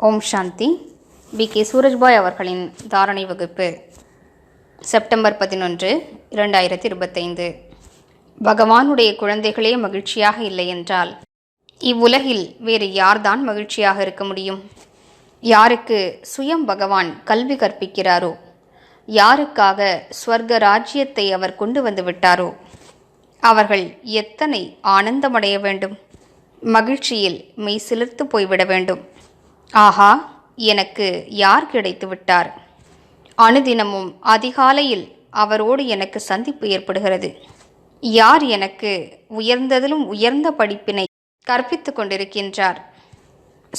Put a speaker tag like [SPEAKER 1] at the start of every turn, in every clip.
[SPEAKER 1] ஓம் சாந்தி. B. K. Surajbhai அவர்களின் தாரணை வகுப்பு செப்டம்பர் பதினொன்று இரண்டாயிரத்தி இருபத்தைந்து பகவானுடைய குழந்தைகளே மகிழ்ச்சியாக இல்லை என்றால் இவ்வுலகில் வேறு யார்தான் மகிழ்ச்சியாக இருக்க முடியும்? யாருக்கு சுயம் பகவான் கல்வி கற்பிக்கிறாரோ? யாருக்காக ஸ்வர்க ராஜ்யத்தை அவர் கொண்டு வந்து விட்டாரோ? அவர்கள் எத்தனை ஆனந்தமடைய வேண்டும்? மகிழ்ச்சியில் மெய் சிலிர்த்து போய்விட வேண்டும். ஆஹா எனக்கு யார் கிடைத்து விட்டார் அனுதினமும் அதிகாலையில் அவரோடு எனக்கு சந்திப்பு ஏற்படுகிறது. யார் எனக்கு உயர்ந்ததிலும் உயர்ந்த படிப்பினை கற்பித்து கொண்டிருக்கின்றார்?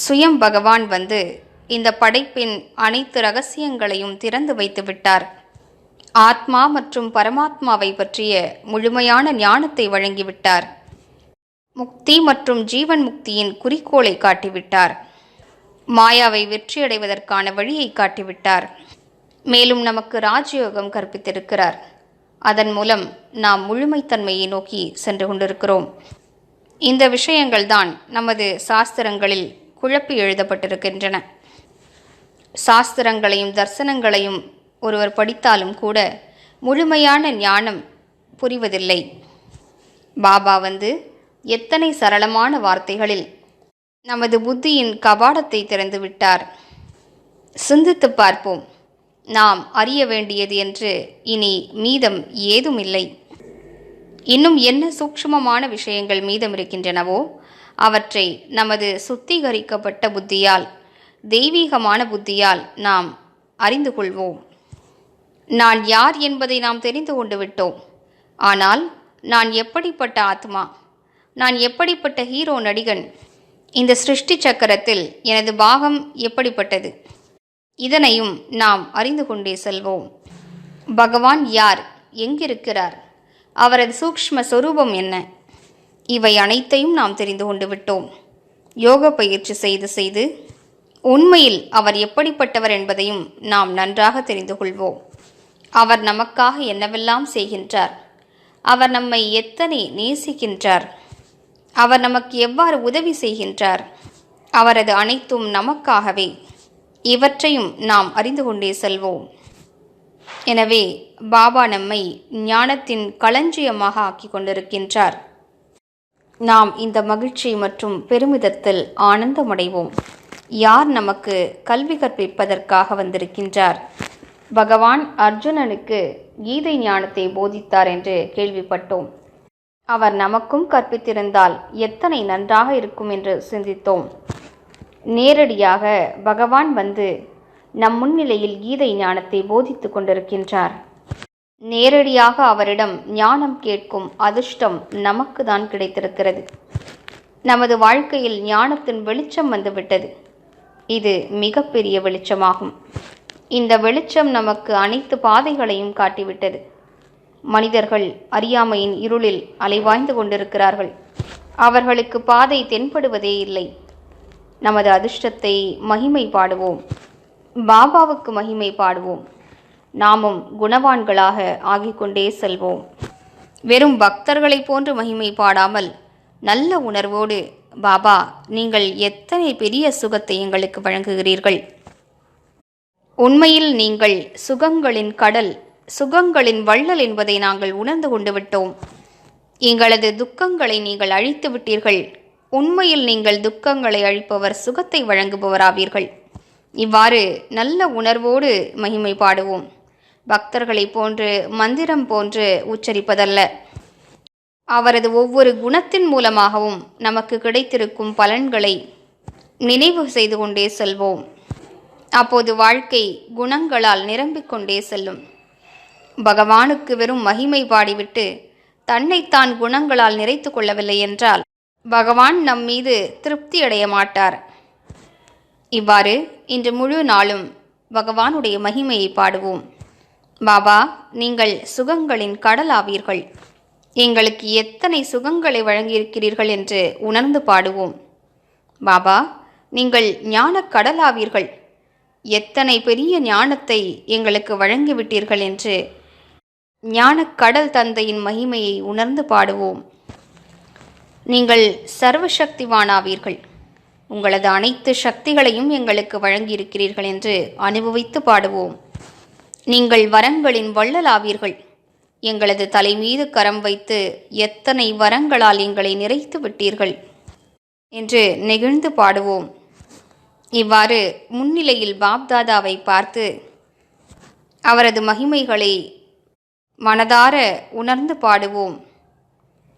[SPEAKER 1] சுயம் பகவான் வந்து இந்த படைப்பின் அனைத்து ரகசியங்களையும் திறந்து வைத்து விட்டார். ஆத்மா மற்றும் பரமாத்மாவை பற்றிய முழுமையான ஞானத்தை வழங்கிவிட்டார். முக்தி மற்றும் ஜீவன் முக்தியின் குறிக்கோளை காட்டிவிட்டார். மாயாவை வெற்றியடைவதற்கான வழியை காட்டிவிட்டார். மேலும் நமக்கு ராஜயோகம் கற்பித்திருக்கிறார். அதன் மூலம் நாம் முழுமைத்தன்மையை நோக்கி சென்று கொண்டிருக்கிறோம். இந்த விஷயங்கள்தான் நமது சாஸ்திரங்களில் குழப்பி எழுதப்பட்டிருக்கின்றன. சாஸ்திரங்களையும் தர்சனங்களையும் ஒருவர் படித்தாலும் கூட முழுமையான ஞானம் புரிவதில்லை. பாபா வந்து எத்தனை சரளமான வார்த்தைகளில் நமது புத்தியின் கபாடத்தை திறந்து விட்டார். சிந்தித்து பார்ப்போம். நாம் அறிய வேண்டியது என்று இனி மீதம் ஏதும் இல்லை இன்னும் என்ன சூக்ஷ்மமான விஷயங்கள் மீதம் இருக்கின்றனவோ அவற்றை நமது சுத்திகரிக்கப்பட்ட புத்தியால் தெய்வீகமான புத்தியால் நாம் அறிந்து கொள்வோம். நான் யார் என்பதை நாம் தெரிந்து கொண்டு விட்டோம். ஆனால் நான் எப்படிப்பட்ட ஆத்மா நான் எப்படிப்பட்ட ஹீரோ நடிகன் இந்த சிருஷ்டி சக்கரத்தில் எனது பாகம் எப்படிப்பட்டது? இதனையும் நாம் அறிந்து கொண்டே செல்வோம். பகவான் யார்? எங்கிருக்கிறார்? அவரது சூக்ஷ்ம சொரூபம் என்ன? இவை அனைத்தையும் நாம் தெரிந்து கொண்டு விட்டோம். யோக பயிற்சி செய்து செய்து உண்மையில் அவர் எப்படிப்பட்டவர் என்பதையும் நாம் நன்றாக தெரிந்து கொள்வோம். அவர் நமக்காக என்னவெல்லாம் செய்கின்றார்? அவர் நம்மை எத்தனை நேசிக்கின்றார்? அவர் நமக்கு எவ்வாறு உதவி செய்கின்றார்? அவரது அனைத்தும் நமக்காகவே. இவற்றையும் நாம் அறிந்து கொண்டே செல்வோம். எனவே பாபா நம்மை ஞானத்தின் களஞ்சியமாக ஆக்கி கொண்டிருக்கின்றார். நாம் இந்த மகிழ்ச்சி மற்றும் பெருமிதத்தில் ஆனந்தமடைவோம். யார் நமக்கு கல்வி கற்பிப்பதற்காக வந்திருக்கின்றார்? பகவான் அர்ஜுனனுக்கு கீதை ஞானத்தை போதித்தார் என்று கேள்விப்பட்டோம். அவர் நமக்கும் கற்பித்திருந்தால் எத்தனை நன்றாக இருக்கும் என்று சிந்தித்தோம். நேரடியாக பகவான் வந்து நம் முன்னிலையில் கீதை ஞானத்தை போதித்து கொண்டிருக்கின்றார். நேரடியாக அவரிடம் ஞானம் கேட்கும் அதிர்ஷ்டம் நமக்கு தான் கிடைத்திருக்கிறது. நமது வாழ்க்கையில் ஞானத்தின் வெளிச்சம் வந்துவிட்டது. இது மிகப்பெரிய வெளிச்சமாகும். இந்த வெளிச்சம் நமக்கு அனைத்து பாதைகளையும் காட்டிவிட்டது. மனிதர்கள் அறியாமையின் இருளில் அலைவாய்ந்து கொண்டிருக்கிறார்கள். அவர்களுக்கு பாதை தென்படுவதே இல்லை. நமது அதிர்ஷ்டத்தை மகிமை பாடுவோம். பாபாவுக்கு மகிமை பாடுவோம். நாமும் குணவான்களாக ஆகிக்கொண்டே செல்வோம். வெறும் பக்தர்களைப் போன்று மகிமை பாடாமல் நல்ல உணர்வோடு பாபா நீங்கள் எத்தனை பெரிய சுகத்தை எங்களுக்கு வழங்குகிறீர்கள்? உண்மையில் நீங்கள் சுகங்களின் கடல் சுகங்களின் வள்ளல் என்பதை நாங்கள் உணர்ந்து கொண்டு விட்டோம். எங்களது துக்கங்களை நீங்கள் அழித்து விட்டீர்கள். உண்மையில் நீங்கள் துக்கங்களை அழிப்பவர் சுகத்தை வழங்குபவராவீர்கள். இவ்வாறு நல்ல உணர்வோடு மகிமை பாடுவோம். பக்தர்களைப் போன்று மந்திரம் போன்று உச்சரிப்பதல்ல. அவரது ஒவ்வொரு குணத்தின் மூலமாகவும் நமக்கு கிடைத்திருக்கும் பலன்களை நினைவு செய்து கொண்டே செல்வோம். அப்போது வாழ்க்கை குணங்களால் நிரம்பிக் கொண்டே செல்லும். பகவானுக்கு வெறும் மகிமை பாடிவிட்டு தன்னைத்தான் குணங்களால் நிறைத்து கொள்ளவில்லை என்றால் பகவான் நம் மீது திருப்தியடைய மாட்டார். இவ்வாறு இன்று முழு நாளும் பகவானுடைய மகிமையை பாடுவோம். பாபா நீங்கள் சுகங்களின் கடல் ஆவீர்கள் எங்களுக்கு எத்தனை சுகங்களை வழங்கியிருக்கிறீர்கள் என்று உணர்ந்து பாடுவோம். பாபா நீங்கள் ஞான கடலாவீர்கள். எத்தனை பெரிய ஞானத்தை எங்களுக்கு வழங்கிவிட்டீர்கள் என்று ஞானக் கடல் தந்தையின் மகிமையை உணர்ந்து பாடுவோம். நீங்கள் சர்வசக்திவானாவீர்கள். உங்களது அனைத்து சக்திகளையும் எங்களுக்கு வழங்கியிருக்கிறீர்கள் என்று அனுபவித்து பாடுவோம். நீங்கள் வரங்களின் வள்ளலாவீர்கள். எங்களது தலை மீது கரம் வைத்து எத்தனை வரங்களால் எங்களை நிறைத்து விட்டீர்கள் என்று நெகிழ்ந்து பாடுவோம். இவ்வாறு முன்னிலையில் பாப்தாதாவை பார்த்து அவரது மகிமைகளை மனதார உணர்ந்து பாடுவோம்.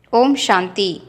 [SPEAKER 1] ஓம் சாந்தி.